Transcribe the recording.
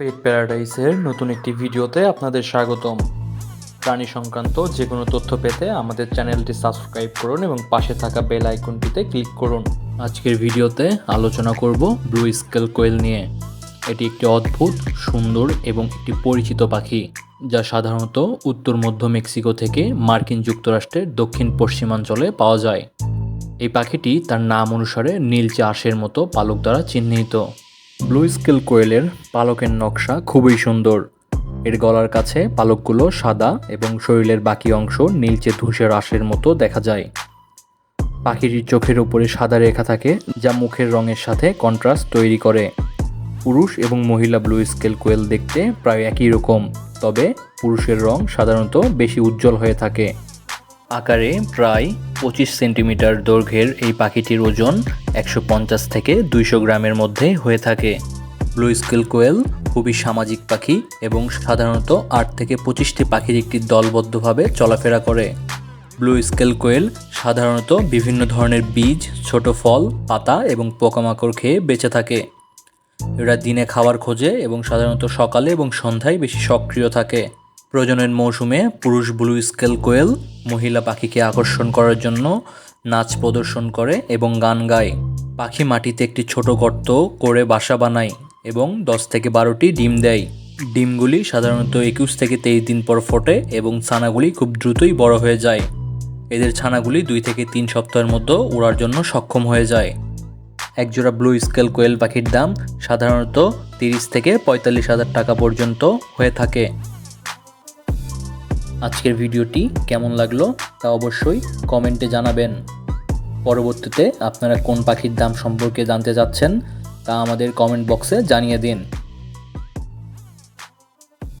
পেট প্যারাডাইসের নতুন একটি ভিডিওতে আপনাদের স্বাগতম। প্রাণী সংক্রান্ত যে কোনো তথ্য পেতে আমাদের চ্যানেলটি সাবস্ক্রাইব করুন এবং পাশে থাকা বেল আইকনটিতে ক্লিক করুন। আজকের ভিডিওতে আলোচনা করব ব্লু স্কেল কোয়েল নিয়ে। এটি একটি অদ্ভুত, সুন্দর এবং একটি পরিচিত পাখি, যা সাধারণত উত্তর, মধ্য মেক্সিকো থেকে মার্কিন যুক্তরাষ্ট্রের দক্ষিণ পশ্চিমাঞ্চলে পাওয়া যায়। এই পাখিটি তার নাম অনুসারে নীলচে আঁশের মতো পালক দ্বারা চিহ্নিত। ব্লু স্কেল কোয়েলের পালকের নকশা খুবই সুন্দর। এর গলার কাছে পালকগুলো সাদা এবং শরীরের বাকি অংশ নীলচে ধূসর আঁশের মতো দেখা যায়। পাখিটির চোখের উপরে সাদা রেখা থাকে যা মুখের রঙের সাথে কন্ট্রাস্ট তৈরি করে। পুরুষ এবং মহিলা ব্লু স্কেল কোয়েল দেখতে প্রায় একই রকম, তবে পুরুষের রং সাধারণত বেশি উজ্জ্বল হয়ে থাকে। আকারে প্রায় পঁচিশ সেন্টিমিটার দৈর্ঘ্যের এই পাখিটির ওজন একশো পঞ্চাশ থেকে দুইশো গ্রামের মধ্যে হয়ে থাকে। ব্লু স্কেল কোয়েল খুবই সামাজিক পাখি এবং সাধারণত আট থেকে পঁচিশটি পাখির একটি দলবদ্ধভাবে চলাফেরা করে। ব্লু স্কেল কোয়েল সাধারণত বিভিন্ন ধরনের বীজ, ছোট ফল, পাতা এবং পোকামাকড় খেয়ে বেঁচে থাকে। এরা দিনে খাবার খোঁজে এবং সাধারণত সকালে এবং সন্ধ্যায় বেশি সক্রিয় থাকে। প্রজনন মৌসুমে পুরুষ ব্লু স্কেল কোয়েল মহিলা পাখিকে আকর্ষণ করার জন্য নাচ প্রদর্শন করে এবং গান গায়। পাখি মাটিতে একটি ছোট গর্ত করে বাসা বানায় এবং দশ থেকে বারোটি ডিম দেয়। ডিমগুলি সাধারণত একুশ থেকে তেইশ দিন পর ফোটে এবং ছানাগুলি খুব দ্রুতই বড় হয়ে যায়। এদের ছানাগুলি দুই থেকে তিন সপ্তাহের মধ্যে উড়ার জন্য সক্ষম হয়ে যায়। একজোড়া ব্লু স্কেল কোয়েল পাখির দাম সাধারণত তিরিশ থেকে পঁয়তাল্লিশ হাজার টাকা পর্যন্ত হয়ে থাকে। আজকের ভিডিওটি কেমন লাগল তা অবশ্যই কমেন্টে জানাবেন। পরবর্তীতে আপনারা কোন পাখির দাম সম্পর্কে জানতে চাচ্ছেন তা আমাদের কমেন্ট বক্সে জানিয়ে দিন।